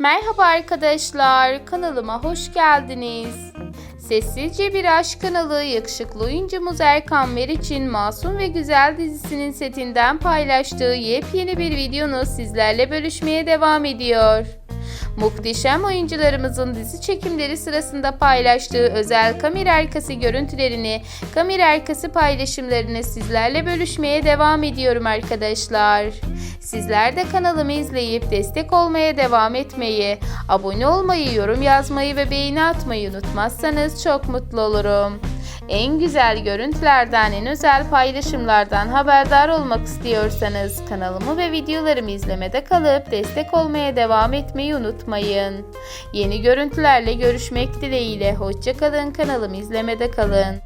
Merhaba arkadaşlar, kanalıma hoş geldiniz. Sessizce Bir Aşk kanalı yakışıklı oyuncumuz Erkan Meriç'in Masum ve Güzel dizisinin setinden paylaştığı yepyeni bir videonu sizlerle bölüşmeye devam ediyor. Muhteşem oyuncularımızın dizi çekimleri sırasında paylaştığı özel kamera arkası görüntülerini, kamera arkası paylaşımlarını sizlerle bölüşmeye devam ediyorum arkadaşlar. Sizler de kanalımı izleyip destek olmaya devam etmeyi, abone olmayı, yorum yazmayı ve beğeni atmayı unutmazsanız çok mutlu olurum. En güzel görüntülerden, en özel paylaşımlardan haberdar olmak istiyorsanız kanalımı ve videolarımı izlemede kalıp destek olmaya devam etmeyi unutmayın. Yeni görüntülerle görüşmek dileğiyle. Hoşçakalın kanalımı izlemede kalın.